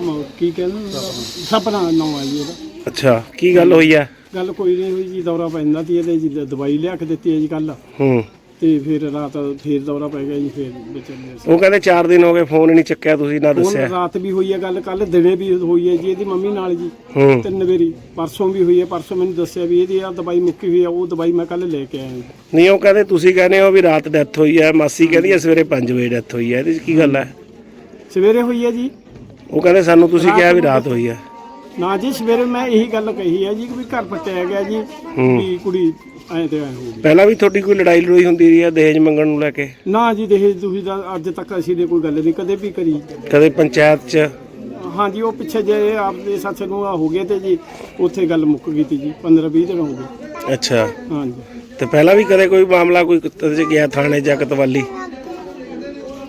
Speaker 7: ਮ- ਕੀ ਕਹਿੰਦੇ ਸਪਨਾ ਨਾਮ ਆ ਜੀ ਇਹਦਾ
Speaker 2: ਅੱਛਾ ਕੀ ਗੱਲ ਹੋਈ ਆ?
Speaker 7: ਗੱਲ ਕੋਈ ਨਹੀਂ ਹੋਈ ਜੀ ਦੌਰਾ ਪੈਂਦਾ ਤੀ ਇਹਦੇ ਜੀ ਦ- ਦਵਾਈ ਲਿਆ ਕੇ ਦਿੱਤੀ ਹੈ ਜੀ ਕੱਲ
Speaker 2: ਹੂੰ।
Speaker 7: ਤੇ ਫਿਰ ਰਾਤ ਫਿਰ ਦੌਰਾ ਪੈ ਗਿਆ ਜੀ ਫਿਰ ਵਿਚਾਰੇ
Speaker 2: ਉਹ ਕਹਿੰਦੇ 4 ਦਿਨ ਹੋ ਗਏ ਫੋਨ ਹੀ ਨਹੀਂ ਚੱਕਿਆ ਤੁਸੀਂ ਨਾ
Speaker 7: ਹੁਣ
Speaker 2: ਦੱਸਿਆ।
Speaker 7: ਰਾਤ ਵੀ ਹੋਈ ਹੈ ਗੱਲ ਕੱਲ ਦਿਨੇ ਵੀ ਹੋਈ ਹੈ ਜੀ ਇਹਦੀ ਮੰਮੀ ਨਾਲ ਜੀ
Speaker 2: ਹੂੰ।
Speaker 7: ਤਿੰਨ ਵਾਰੀ ਪਰਸੋਂ ਵੀ ਹੋਈ ਹੈ ਪਰਸੋਂ ਮੈਨੂੰ ਦੱਸਿਆ ਵੀ ਇਹਦੀ ਆ ਦਵਾਈ ਮੁੱਕੀ ਹੋਈ ਆ ਉਹ ਦਵਾਈ ਮੈਂ ਕੱਲ ਲੈ ਕੇ ਆਇਆ ਜੀ।
Speaker 2: ਨਹੀਂ ਉਹ ਕਹਿੰਦੇ ਤੁਸੀਂ ਕਹਿੰਦੇ ਹੋ ਵੀ ਰਾਤ ਡੈਥ ਹੋਈ ਹੈ ਮਾਸੀ ਕਹਿੰਦੀ ਹੈ ਸਵੇਰੇ 5 ਵਜੇ ਡੈਥ ਹੋਈ ਹੈ ਇਹਦੇ 'ਚ ਕੀ ਗੱਲ ਹੈ
Speaker 7: ਸਵੇਰੇ ਹੋਈ ਹੈ ਜੀ।
Speaker 2: ਉਹ ਕਹਿੰਦੇ ਸਾਨੂੰ ਤੁਸੀਂ ਕਿਹਾ ਵੀ ਰਾਤ ਹੋਈ ਹੈ
Speaker 7: ਨਾ ਜੀ ਸਵੇਰੇ ਮੈਂ ਇਹੀ ਗੱਲ ਕਹੀ ਹੈ ਜੀ ਕਿ ਵੀ ਘਰ ਪਟਿਆ ਗਿਆ ਜੀ ਵੀ ਕੁੜੀ ਐਂ ਤੇ ਐਂ ਹੋ ਗਈ।
Speaker 2: ਪਹਿਲਾਂ ਵੀ ਤੁਹਾਡੀ ਕੋਈ ਲੜਾਈ ਲੜੋਈ ਹੁੰਦੀ ਰਹੀ ਹੈ ਦਹੇਜ ਮੰਗਣ ਨੂੰ ਲੈ ਕੇ?
Speaker 7: ਨਾ ਜੀ ਦੇਖ ਤੁਸੀਂ ਤਾਂ ਅੱਜ ਤੱਕ ਅਸੀਂ ਨੇ ਕੋਈ ਗੱਲ ਨਹੀਂ ਕਦੇ ਵੀ ਕਰੀ।
Speaker 2: ਕਦੇ ਪੰਚਾਇਤ 'ਚ?
Speaker 7: ਹਾਂਜੀ ਉਹ ਪਿੱਛੇ ਜੇ ਆਪਦੇ ਸੱਚ ਨੂੰ ਆ ਹੋ ਗਏ ਤੇ ਜੀ ਉੱਥੇ ਗੱਲ ਮੁੱਕ ਗਈ ਤੀ ਜੀ 15 20 ਦਿਨ ਹੋ ਗਏ।
Speaker 2: ਅੱਛਾ।
Speaker 7: ਹਾਂਜੀ।
Speaker 2: ਤੇ ਪਹਿਲਾਂ ਵੀ ਕਦੇ ਕੋਈ ਮਾਮਲਾ ਕੋਈ ਕੁੱਤੇ 'ਚ ਗਿਆ ਥਾਣੇ ਜਾਂ ਕਤਵਾਲੀ?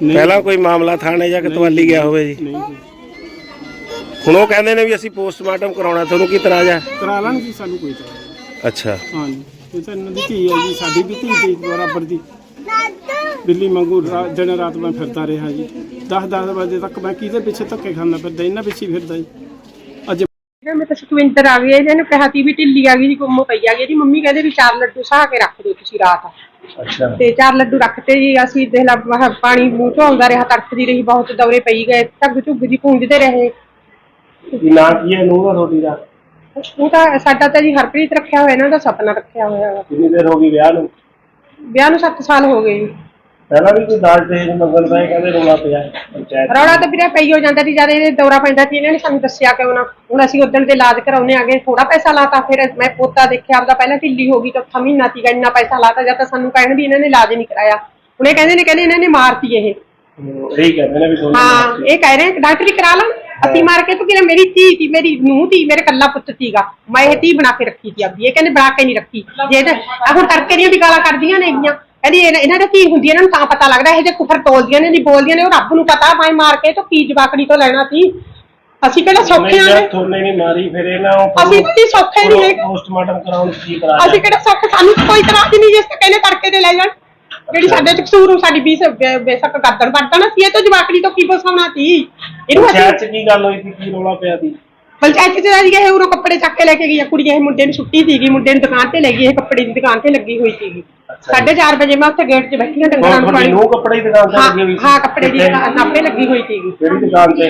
Speaker 7: ਨਹੀਂ।
Speaker 2: ਪਹਿਲਾਂ ਕੋਈ ਮਾਮਲਾ ਥਾਣੇ ਜਾਂ ਕਤਵਾਲੀ ਗਿਆ ਹੋਵੇ ਜੀ?
Speaker 7: ਨਹੀਂ ਜੀ।
Speaker 2: ਹੁਣ ਉਹ ਕਹਿੰਦੇ ਨੇ ਵੀ ਅਸੀਂ ਪੋਸਟਮਾਰਟਮ ਕਰਾਉਣਾ ਤੁਹਾਨੂੰ ਕੀ ਇਤਰਾਜ਼ ਆ?
Speaker 7: ਕਰਾ ਲੈਣ ਜੀ ਸਾਨੂੰ ਕੋਈ ਤਰ੍ਹਾਂ
Speaker 2: ਅੱਛਾ।
Speaker 7: ਹਾਂਜੀ। ਇਹ ਤਾਂ ਇਹਨਾਂ ਦੀ ਧੀ ਹੈ ਜੀ ਸਾਡੀ ਵੀ ਧੀ ਦੀ ਬਰਾਬਰ ਦੀ। ਬਿੱਲੀ ਵਾਂਗੂ ਰਾ- ਦਿਨ ਰਾਤ ਮੈਂ ਫਿਰਦਾ ਰਿਹਾ ਜੀ। 10 10 ਵਜੇ ਤੱਕ ਮੈਂ ਕਿਹਦੇ ਪਿੱਛੇ ਧੱਕੇ ਖਾਂਦਾ ਫਿਰਦਾ ਇਹਨਾਂ ਪਿੱਛੇ ਹੀ ਫਿਰਦਾ ਜੀ। ਅੱਜ
Speaker 8: ਮੈਂ ਤਾਂ ਸੁਖਵਿੰਦਰ ਆ ਗਈ ਇਹਨੇ ਕਿਹਾ ਤੀ ਵੀ ਢਿੱਲੀ ਆ ਗਈ ਜੀ ਗੁੰਮ ਪਈ ਆ ਗਈ ਇਹਦੀ। ਮੰਮੀ ਕਹਿੰਦੇ ਵੀ ਚਾਰ ਲੱਡੂ ਸਾਹ ਕੇ ਰੱਖ ਦਿਓ ਤੁਸੀਂ ਰਾਤ।
Speaker 2: ਅੱਛਾ।
Speaker 8: ਤੇ ਚਾਰ ਲੱਡੂ ਰੱਖਤੇ ਜੀ ਅਸੀਂ ਦੇਖ ਲਾ ਆਹ ਪਾਣੀ ਮੂੰਹ ਚੋਂ ਆਉਂਦਾ ਰਿਹਾ ਤੜਫਦੀ ਰਹੀ ਬਹੁਤ ਦੌਰੇ ਪਈ ਗਏ ਝੱਗ ਝੁੱਗ ਜੀ ਪੂੰਝਦੇ ਰਹੇ।
Speaker 2: ਕੀ ਨਾਂ ਕੀ ਹੈ ਨੂੰਹ ਦਾ ਤੁਹਾਡੀ ਦਾ?
Speaker 8: ਉਹ ਤਾਂ ਸਾਡਾ ਤਾਂ ਜੀ ਹਰਪ੍ਰੀਤ ਰੱਖਿਆ ਹੋਇਆ ਇਹਨਾਂ ਦਾ ਸੁਪਨਾ ਰੱਖਿਆ ਹੋਇਆ ਵਾ।
Speaker 2: ਕਿੰਨੀ ਦੇਰ ਹੋ ਗਈ ਵਿਆਹ ਨੂੰ?
Speaker 8: ਵਿਆਹ ਨੂੰ 7 ਸਾਲ ਹੋ ਗਏ ਜੀ।
Speaker 2: ਪਹਿਲਾਂ ਵੀ ਕੋਈ ਦਾਜ ਦੇ ਮੰਗਣ ਦਾ ਇਹ ਕਹਿੰਦੇ ਰੋਲਾ ਪਿਆ ਪੰਚਾਇਤ
Speaker 8: ਰੌਲਾ ਤਾਂ ਵੀਰੇ ਪਈ ਹੋ ਜਾਂਦਾ ਸੀ ਜਦ ਇਹ ਦੌਰਾ ਪੈਂਦਾ ਸੀ ਇਹਨਾਂ ਨੇ ਸਾਨੂੰ ਦੱਸਿਆ ਕਿਉਂ ਨਾ। ਹੁਣ ਅਸੀਂ ਉਦੋਂ ਦੇ ਇਲਾਜ ਕਰਾਉਣੇ ਆਗੇ ਥੋੜਾ ਪੈਸਾ ਲਾਤਾ ਫਿਰ ਮੈਂ ਪੋਤਾ ਦੇਖਿਆ ਆਪਦਾ ਪਹਿਲਾਂ ਢਿੱਲੀ ਹੋ ਗਈ ਚੌਥਾ ਮਹੀਨਾ ਸੀਗਾ ਇੰਨਾ ਪੈਸਾ ਲਾਤਾ ਜਦ ਤਾਂ ਸਾਨੂੰ ਕਹਿਣ ਵੀ ਇਹਨਾਂ ਨੇ ਇਲਾਜ ਨਹੀਂ ਕਰਾਇਆ। ਹੁਣ ਇਹ ਕਹਿੰਦੇ ਨੇ ਕਹਿੰਦੇ ਇਹਨਾਂ ਨੇ ਮਾਰਤੀ ਇਹ।
Speaker 2: ਇਹੀ ਕਹਿੰਦੇ ਨੇ ਵੀ ਤੁਹਾਨੂੰ
Speaker 8: ਹਾਂ ਇਹ ਕਹਿ ਰਹੇ ਡਾਕਟਰੀ ਕਰਾ ਲਾਂ ਅਸੀਂ ਮਾਰ ਕੇ ਤੂੰ ਕਿਹਾ ਮੇਰੀ ਧੀ ਸੀ ਮੇਰੀ ਨੂੰਹ ਸੀ ਮੇਰੇ ਕੱਲਾ ਪੁੱਤ ਸੀਗਾ। ਮੈਂ ਇਹ ਧੀ ਬਣਾ ਕੇ ਰੱਖੀ ਸੀ ਆਪਦੀ ਇਹ ਕਹਿੰਦੇ ਬਣਾ ਕੇ ਨਹੀਂ ਰੱਖੀ। ਜੇ ਤੇ ਆਹ ਹੁਣ ਤੜਕੇ ਦੀਆਂ ਵੀ ਗਾਲਾਂ ਕੱਢਦੀਆਂ ਨੇ ਹੈਗੀਆਂ ਕਹਿੰਦੀ ਇਹਨਾਂ ਇਹਨਾਂ ਦੀ ਧੀ ਹੁੰਦੀ ਹੈ, ਇਹਨਾਂ ਨੂੰ ਤਾਂ ਪਤਾ ਲੱਗਦਾ ਇਹ ਜੇ ਕੁਫਰ ਤੋਲਦੀਆਂ ਨੇ ਨਹੀਂ ਬੋਲਦੀਆਂ ਨੇ ਉਹ ਰੱਬ ਨੂੰ ਪਤਾ ਮੈਂ ਮਾਰ ਕੇ ਤਾਂ ਕੀ ਜਵਾਕੜੀ ਤੋਂ ਲੈਣਾ ਸੀ। ਅਸੀਂ ਕਿਹੜਾ ਸੌਖੇ ਆਂ
Speaker 2: ਜਦ ਥੋਨੇ ਨਹੀਂ ਮਾਰੀ ਫਿਰ ਇਹਨਾਂ
Speaker 8: ਅਸੀਂ ਤਾਂ ਜੀ ਸੌਖੇ ਨਹੀਂ ਹੈਗੇ।
Speaker 2: ਪੋਸਟਮਾਰਟਮ ਕਰਾਉਣ ਕੀ ਕਰਾ
Speaker 8: ਅਸੀਂ ਕਿਹੜਾ ਸੌਖੇ ਸਾਨੂੰ ਤਾਂ ਕੋਈ ਇਤਰਾਜ਼ ਹੀ ਨਹੀਂ ਜਿਸ ਤੇ ਕਹਿੰਦੇ ਤੜਕੇ ਤੇ ਲੈ ਜਾਣ। ਜਿਹੜੀ ਸਾਡੇ ਚ ਕਸੂਰ ਸਾਡੀ ਬੀਸ ਬੇਸ਼ੱਕ ਕਰਦਣ ਵਰਤਣ ਸੀ ਇਹ ਤਾਂ ਜਵਾਕੜੀ ਤੋਂ ਕੀ ਬਸਾਉਣਾ ਸੀ? ਇਹਨੂੰ
Speaker 2: ਪੰਚਾਇਤ ਚ ਕੀ ਗੱਲ ਹੋਈ ਸੀ ਕੀ ਰੋਲਾ ਪਿਆ ਸੀ?
Speaker 8: ਪੰਚਾਇਤ ਚ ਆ ਇਹ ਉਰੋਂ ਕੱਪੜੇ ਚੱਕ ਕੇ ਲੈ ਕੇ ਗਈ ਆ ਕੁੜੀ ਇਹ ਮੁੰਡੇ ਨੂੰ ਛੁੱਟੀ ਸੀਗੀ ਮੁੰਡੇ ਨੂੰ ਦੁਕਾਨ ਤੇ ਲੈ ਗਈ ਇਹ ਕੱਪੜੇ ਦੀ ਦੁਕਾਨ ਤੇ ਲੱਗੀ ਹੋਈ ਸੀਗੀ। ਸਾਢੇ ਚਾਰ ਵਜੇ ਮੈਂ ਉੱਥੇ ਗੇਟ 'ਚ ਬੈਠੀ ਹਾਂ ਡੰਗਰਾਂ ਨੂੰ
Speaker 2: ਤੁਹਾਡੀ
Speaker 8: ਪਾਣੀ
Speaker 2: ਨੂੰ ਕੱਪੜੇ ਦੀ ਦੁਕਾਨ ਤੇ ਲੱਗੀ ਹੋਈ ਸੀ।
Speaker 8: ਹਾਂ ਕੱਪੜੇ ਦੀ
Speaker 2: ਕਿੱਥੇ?
Speaker 8: ਦੁਕਾਨ ਆਪੇ ਲੱਗੀ ਹੋਈ ਸੀਗੀ।
Speaker 2: ਕਿਹੜੀ ਦੁਕਾਨ ਤੇ?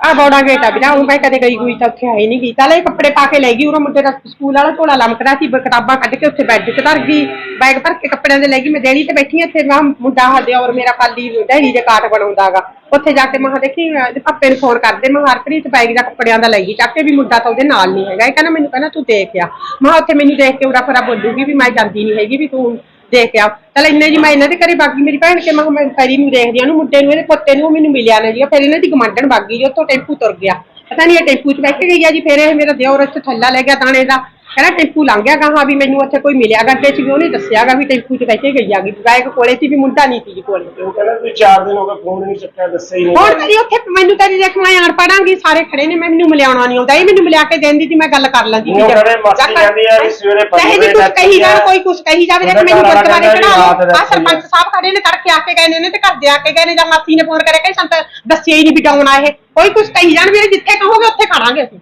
Speaker 8: ਆ ਬੌੜਾ ਗੇਟ ਆ ਵੀਰਾ ਉਹ ਮੈਂ ਕਦੇ ਗਈ ਹੋਈ ਤਾਂ ਉੱਥੇ ਆਈ ਨਹੀਂ ਗਈ। ਚੱਲ ਇਹ ਕੱਪੜੇ ਪਾ ਕੇ ਲੈ ਗਈ, ਉਰੋਂ ਮੁੰਡੇ ਦਾ ਸਕੂਲ ਵਾਲਾ ਝੋਲਾ ਲਮਕਦਾ ਸੀ, ਬ- ਕਿਤਾਬਾਂ ਕੱਢ ਕੇ ਉੱਥੇ ਬੈੱਡ 'ਚ ਧਰ ਗਈ, ਬੈਗ ਭਰ ਕੇ ਕੱਪੜਿਆਂ ਦੇ ਲੈ ਗਈ, ਮੈਂ ਦੇਣੀ ਤੇ ਬੈਠੀ ਹਾਂ ਇੱਥੇ, ਮੈਂ ਕਿਹਾ ਮੁੰਡਾ ਸਾਡੇ ਔਰ ਮੇਰਾ ਕਾਲੀ ਡੈਡੀ ਦੇ ਕਾਟ ਬਣਾਉਂਦਾਗਾ ਉੱਥੇ ਜਾ ਕੇ ਮੈਂ ਕਿਹਾ ਦੇਖੀ ਅਹ ਇਹਦੇ ਪਾਪੇ ਨੂੰ ਫੋਨ ਕਰਦੇ, ਮੈਂ ਕਿਹਾ ਹਰਪ੍ਰੀਤ ਬੈਗ ਦਾ ਕੱਪੜਿਆਂ ਦਾ ਲੈ ਗਈ, ਚੱਕ ਕੇ ਵੀ ਮੁੰਡਾ ਤਾਂ ਉਹਦੇ ਨਾਲ ਨਹੀਂ ਹੈਗਾ। ਇਹ ਕਹਿੰਦਾ ਮੈਨੂੰ ਕਹਿੰਦਾ ਤੂੰ ਦੇਖ ਆ। ਮੈਂ ਕਿਹਾ ਉੱਥੇ ਮੈਨੂੰ ਦੇਖ ਕੇ ਉਰਾ ਫਰਾ ਬੋਲੂਗੀ ਵੀ ਮੈਂ ਜਾਂਦੀ ਨਹੀਂ ਹੈਗੀ, ਵੀ ਤੂੰ ਦੇਖ ਆ ਚਲ ਇੰਨੇ ਜੀ ਮੈਂ ਇਹਨਾਂ ਦੇ ਘਰੇ ਬਾਗੀ, ਮੇਰੀ ਭੈਣ ਕੇ ਮੈਂ ਕਿਹਾ ਮੈਂ ਫੈਰੀ ਨੂੰ ਦੇਖਦੀ ਆ ਉਹਨੂੰ ਮੁੰਡੇ ਨੂੰ, ਇਹਦੇ ਪੁੱਤੇ ਨੂੰ ਮੈਨੂੰ ਮਿਲਿਆ ਨਾ ਜੀ। ਫਿਰ ਇਹਨਾਂ ਦੀ ਗਮੰਡਣ ਬਾਗੀ ਜੀ, ਉੱਥੋਂ ਟੈਂਪੂ ਤੁਰ ਗਿਆ। ਪਤਾ ਨਹੀਂ ਇਹ ਟੈਂਪੂ 'ਚ ਬੈਠ ਕੇ ਗਈ ਆ ਜੀ, ਫਿਰ ਇਹ ਮੇਰਾ ਦਿਓਰ ਇੱਥੇ ਥੱਲਾ ਲੈ ਗਿਆ ਦਾਣੇ ਦਾ। ਕਹਿੰਦਾ ਟੈਂਪੂ ਲੰਘ ਗਿਆ ਕਹਾ ਵੀ ਮੈਨੂੰ ਉੱਥੇ ਕੋਈ ਮਿਲਿਆ ਗੱਡੇ 'ਚ ਵੀ ਉਹਨੇ ਦੱਸਿਆਗਾ ਵੀ ਟੈਂਪੂ 'ਚ ਬੈਠ ਕੇ ਗਈ ਆਗੀ ਬਾਈਕ ਕੋਲੇ ਸੀ ਵੀ ਮੁੰਡਾ ਨਹੀਂ ਸੀ ਜੀ ਕੋਲੇ।
Speaker 2: ਉਹ ਕਹਿੰਦਾ ਵੀ 4 ਦਿਨ ਹੋ ਗਏ ਫੋਨ ਨਹੀਂ ਚੱਕਿਆ ਦੱਸਿਆ ਹੀ ਨਹੀਂ।
Speaker 8: ਹੁਣ ਤੇਰੀ ਉੱਥੇ ਮੈਨੂੰ ਤੇਰੀ ਦੇਖ ਮੈਂ ਆਣ ਪੜਾਂਗੀ ਸਾਰੇ ਖੜੇ ਨੇ ਮੈਨੂੰ ਮਿਲਿਆਉਣਾ ਨਹੀਂ ਆਉਂਦਾ। ਇਹ ਮੈਨੂੰ ਮਿਲਿਆ ਕੇ ਦੇਂਦੀ ਸੀ ਮੈਂ ਗੱਲ ਕਰ ਲੈਂਦੀ
Speaker 2: ਉਹ ਕਹਿੰਦੇ ਮਾਸੀ ਕਹਿੰਦੀ ਆ ਵੀ ਸਵੇਰੇ
Speaker 8: ਕਹੇ ਜੀ
Speaker 2: ਤੱਕ
Speaker 8: ਕਹੀ ਜਾਣ। ਕੋਈ ਕੁਛ ਕਹੀ ਜਾਵੇ ਦੇਖ ਮੈਨੂੰ ਗੁਰਦੁਆਰੇ
Speaker 2: ਦਾ
Speaker 8: ਆ ਸਰਪੰਚ ਸਾਹਿਬ ਖੜੇ ਨੇ ਤੜਕੇ ਆ ਕੇ ਗਏ ਨੇ ਤੇ ਘਰ ਦੇ ਆ ਕੇ ਗਏ ਨੇ ਜਾਂ ਮਾਸੀ ਨੇ ਫੋਨ ਕਰਿਆ ਕਿ ਸੰਤ ਦੱਸਿਆ ਹੀ ਨਹੀਂ ਵੀ ਡਾਉਣ ਆਏ ਕੋਈ ਕੁਛ ਕਹੀ ਜਾਣ ਵੀ ਜਿੱਥੇ ਕਹੋਗੇ ਉੱਥੇ ਖੜਾਂਗੇ ਅਸੀਂ।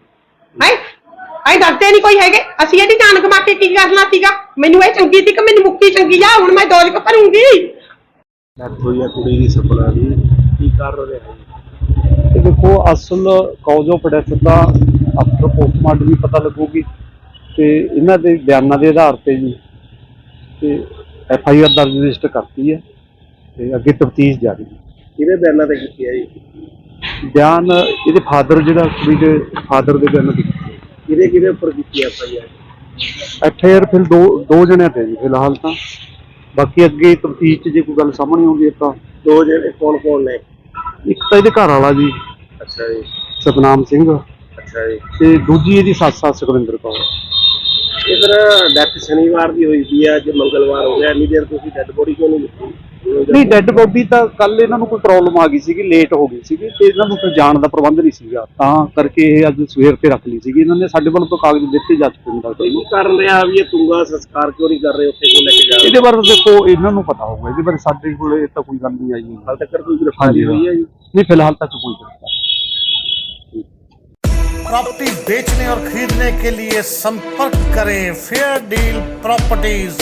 Speaker 8: ਹੈ? ਅਸੀਂ ਡਰਦੇ ਨਹੀਂ ਕੋਈ ਹੈਗੇ। ਅਸੀਂ ਇਹਦੀ ਜਾਨ ਕਮਾ ਕੇ ਕੀ ਕਰਨਾ ਸੀਗਾ? ਮੈਨੂੰ ਇਹ ਚੰਗੀ ਸੀ ਕਿ ਮੈਨੂੰ ਮੁਕਤੀ ਚੰਗੀ ਆ ਹੁਣ ਮੈਂ ਦੋਜ ਭਰੂੰਗੀ।
Speaker 2: ਡੈਥ ਹੋਈ ਆ ਕੁੜੀ ਦੀ ਸੁਪਨਾ ਦੀ। ਕੀ ਕਰ ਰਹੇ ਹੈ
Speaker 9: ਤੇ ਦੇਖੋ ਅਸਲ ਕਾਜ਼ ਆਫ ਡੈਥ ਦਾ ਆਫਟਰ ਪੋਸਟਮਾਰਟਮ ਵੀ ਪਤਾ ਲੱਗੂਗੀ ਤੇ ਇਹਨਾਂ ਦੇ ਬਿਆਨਾਂ ਦੇ ਆਧਾਰ ਤੇ ਜੀ ਤੇ ਐਫ ਆਈ ਆਰ ਦਰਜ ਰਜਿਸਟਰ ਕਰਤੀ ਹੈ ਤੇ ਅੱਗੇ ਤਫਤੀਸ਼ ਜਾਰੀ ਹੈ।
Speaker 2: ਕਿਹਦੇ ਬਿਆਨਾਂ ਤੇ ਕੀਤੀ ਹੈ ਜੀ?
Speaker 9: ਬਿਆਨ ਇਹਦੇ ਫਾਦਰ ਜਿਹੜਾ ਕੁੜੀ ਦੇ ਫਾਦਰ ਦੇ ਬਿਆਨ ਦੀ
Speaker 2: ਕਿਹਦੇ ਕਿਹਦੇ ਉੱਪਰ ਕੀਤੀ F I
Speaker 9: R I R ਫਿਰ ਦੋ ਦੋ ਜਣਿਆਂ ਤੇ ਜੀ ਫਿਲਹਾਲ ਤਾਂ। ਬਾਕੀ ਅੱਗੇ ਤਫਤੀਸ਼ 'ਚ ਜੇ ਕੋਈ ਗੱਲ ਸਾਹਮਣੇ ਆਉਂਦੀ ਹੈ ਤਾਂ।
Speaker 2: ਦੋ ਜਿਹੜੇ ਕੌਣ ਕੌਣ ਨੇ?
Speaker 9: ਇੱਕ ਤਾਂ ਇਹਦੇ ਘਰ ਵਾਲਾ ਜੀ
Speaker 2: ਅੱਛਾ ਜੀ।
Speaker 9: ਸਤਨਾਮ ਸਿੰਘ।
Speaker 2: ਅੱਛਾ ਜੀ।
Speaker 9: ਤੇ ਦੂਜੀ ਇਹਦੀ ਸੱਸ ਆ ਸੁਖਵਿੰਦਰ ਕੌਰ।
Speaker 2: ਇਧਰ ਡੈਥ ਸ਼ਨੀਵਾਰ ਦੀ ਹੋਈ ਸੀ ਅੱਜ ਮੰਗਲਵਾਰ ਹੋ ਗਿਆ ਇੰਨੀ ਦੇਰ ਤੁਸੀਂ ਡੈਡ ਬੋਡੀ ਕਿਉਂ ਨਹੀਂ ਦਿੱਤੀ
Speaker 9: ਨਹੀਂ ਡੈੱਡ ਬੋਡੀ ਤਾਂ ਕੱਲ ਇਹਨਾਂ ਨੂੰ ਕੋਈ ਪ੍ਰੋਬਲਮ ਆ ਗਈ ਸੀਗੀ ਲੇਟ ਹੋ ਗਈ ਸੀਗੀ ਤੇ ਇਹਨਾਂ ਨੂੰ ਫਿਰ ਜਾਣ ਦਾ ਪ੍ਰਬੰਧ ਨਹੀਂ ਸੀਗਾ ਤਾਂ ਕਰਕੇ ਇਹ ਅੱਜ ਸਵੇਰ ਤੇ ਰੱਖ ਲਈ ਸੀਗੀ ਇਹਨਾਂ ਨੇ ਸਾਡੇ ਵੱਲੋਂ ਤਾਂ ਕਾਗਜ਼ ਦਿੱਤੇ ਜਾ ਚੁੱਕੇ ਨੇ ਡਾਕਟਰ ਨੂੰ
Speaker 2: ਕੀ ਕਾਰਨ ਰਿਹਾ ਵੀ ਇਹ ਤੁੰਗਾ ਸੰਸਕਾਰ ਕਿਉਂ ਨਹੀਂ ਕਰ ਰਹੇ ਉੱਥੇ ਕਿਉਂ ਲੈ ਕੇ ਜਾ ਰਹੇ
Speaker 9: ਇਹਦੇ ਬਾਰੇ ਦੇਖੋ ਇਹਨਾਂ ਨੂੰ ਪਤਾ ਹੋਊਗਾ ਇਹਦੇ ਬਾਰੇ ਸਾਡੇ ਕੋਲ ਇਹ ਤਾਂ ਕੋਈ ਗੱਲ ਨਹੀਂ ਆਈ
Speaker 2: ਹਾਲ ਤੱਕ ਕੋਈ ਗ੍ਰਿਫਤਾਰੀ ਹੋਈ ਹੈ ਜੀ
Speaker 9: ਨਹੀਂ ਫਿਲਹਾਲ ਤੱਕ ਕੋਈ ਗ੍ਰਿਫਤਾਰੀ
Speaker 10: प्रॉपर्टी बेचने और खरीदने के लिए संपर्क करें फेयर डील प्रॉपर्टीज